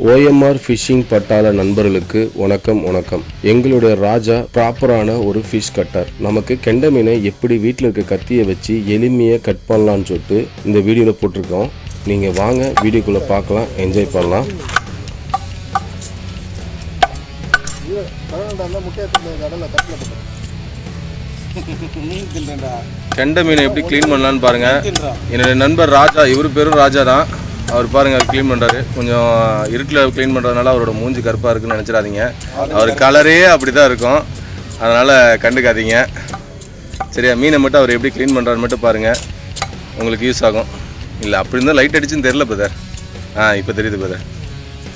OMR phishing பட்டாள நண்பர்களுக்கு வணக்கம் வணக்கம். எங்களுடைய ராஜா ப்ராப்பரான ஒரு ஃபிஷ் கட்டர். நமக்கு கெண்டை மீனை எப்படி வீட்டில் இருக்க கத்தியை வச்சு எளிமையாக கட் பண்ணலான்னு சொல்லிட்டு இந்த வீடியோவில் போட்டிருக்கோம். நீங்கள் வாங்க வீடியோக்குள்ளே பார்க்கலாம் என்ஜாய் பண்ணலாம். கெண்டை மீனை எப்படி க்ளீன் பண்ணலான்னு பாருங்கள் என்னுடைய நண்பர் ராஜா இவர் பேரும் ராஜா தான் அவர் பாருங்க க்ளீன் பண்ணுறாரு கொஞ்சம் இருட்டில் க்ளீன் பண்ணுறதுனால அவரோட மூஞ்சி கருப்பாக இருக்குன்னு நினச்சிடாதீங்க. அவர் கலரே அப்படி தான் இருக்கும். அதனால் கண்டுக்காதீங்க. சரியா மீனை மட்டும் அவர் எப்படி க்ளீன் பண்ணுறாரு மட்டும் பாருங்கள் உங்களுக்கு யூஸ் ஆகும். இல்லை அப்படி இருந்தால் லைட் அடிச்சுன்னு தெரில பிரதர் ஆ இப்போ தெரியுது பிரதர்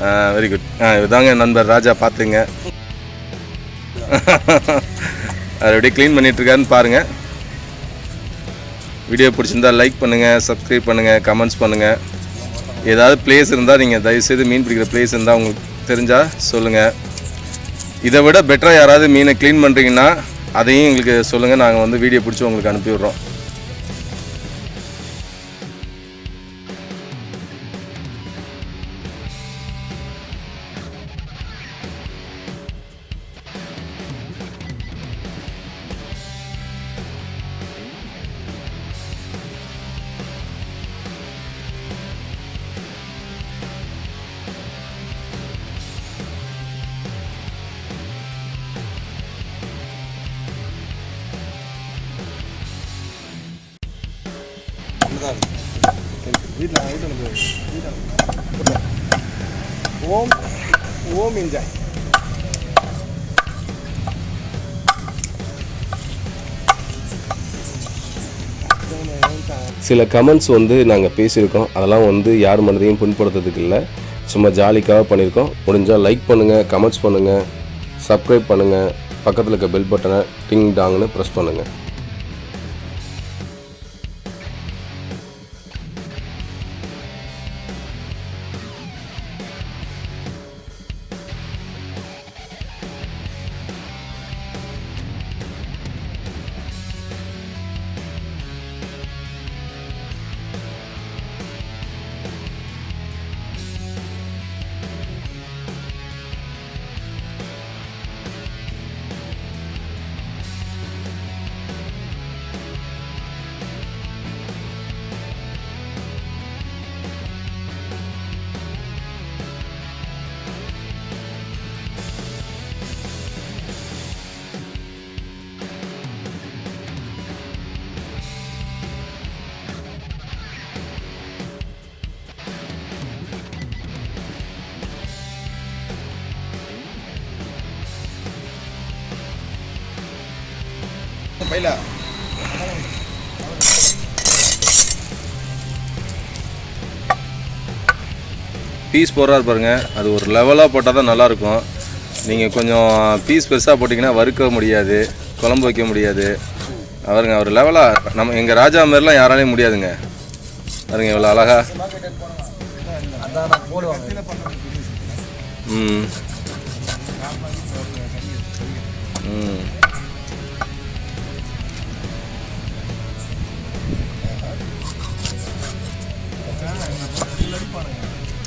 ஆ வெரி குட் ஆ இதுதாங்க நண்பர் ராஜா பார்த்துங்க அவர் எப்படி க்ளீன் பண்ணிகிட்ருக்காருன்னு பாருங்கள் வீடியோ பிடிச்சிருந்தா லைக் பண்ணுங்கள் சப்ஸ்கிரைப் பண்ணுங்கள் கமெண்ட்ஸ் பண்ணுங்கள் ஏதாவது பிளேஸ் இருந்தால் நீங்கள் தயவுசெய்து மீன் பிடிக்கிற பிளேஸ் இருந்தால் உங்களுக்கு தெரிஞ்சால் சொல்லுங்கள் இதை விட பெட்டராக யாராவது மீனை க்ளீன் பண்ணுறீங்கன்னா அதையும் எங்களுக்கு சொல்லுங்கள் நாங்கள் வந்து வீடியோ பிடிச்சி உங்களுக்கு அனுப்பிவிட்றோம் அனுப்பி விட்றோம் ஓம் ஓம் என்ஜாய். சில கமெண்ட்ஸ் வந்து நாங்கள் பேசியிருக்கோம். அதெல்லாம் வந்து யார் மனதையும் புண்படுத்துறதுக்கு இல்லை. சும்மா ஜாலிக்காக பண்ணியிருக்கோம். முடிஞ்சால் லைக் பண்ணுங்கள் கமெண்ட்ஸ் பண்ணுங்கள் சப்ஸ்கிரைப் பண்ணுங்கள் பக்கத்தில் இருக்க பெல் பட்டனை டிங் டாங்னு ப்ரெஸ் பண்ணுங்கள் பையில. பீஸ் போடுறாரு பாருங்க. அது ஒரு லெவலாக போட்டால் தான் நல்லாயிருக்கும். நீங்கள் கொஞ்சம் பீஸ் பெருசாக போட்டிங்கன்னா வறுக்க முடியாது குழம்பு வைக்க முடியாது. அவருங்க அவர் லெவலாக நம்ம எங்கள் ராஜா மாதிரிலாம் யாராலையும் முடியாதுங்க. பாருங்க இவ்வளோ அழகா. ம். ம்.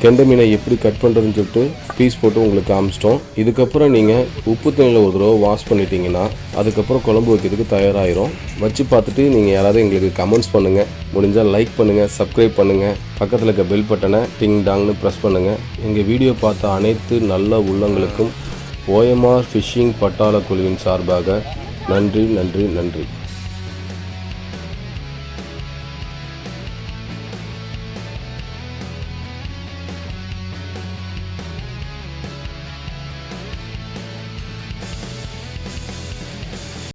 கெண்டை மீனை எப்படி கட் பண்ணுறதுன்னு சொல்லிட்டு பீஸ் போட்டு உங்களுக்கு காமிச்சிட்டோம். இதுக்கப்புறம் நீங்கள் உப்பு தண்ணியில் ஒரு தடவை வாஷ் பண்ணிட்டீங்கன்னா அதுக்கப்புறம் குழம்பு வைக்கிறதுக்கு தயாராகிரும் வச்சு பார்த்துட்டு நீங்கள் யாராவது எங்களுக்கு கமெண்ட்ஸ் பண்ணுங்கள் முடிஞ்சால் லைக் பண்ணுங்கள் சப்ஸ்கிரைப் பண்ணுங்கள் பக்கத்தில் இருக்க பெல் பட்டனை டிங் டாங்னு ப்ரெஸ் பண்ணுங்கள் எங்கள் வீடியோ பார்த்த அனைத்து நல்ல உள்ளங்களுக்கும் ஓஎம்ஆர் ஃபிஷிங் பட்டாள குழுவின் சார்பாக நன்றி நன்றி நன்றி.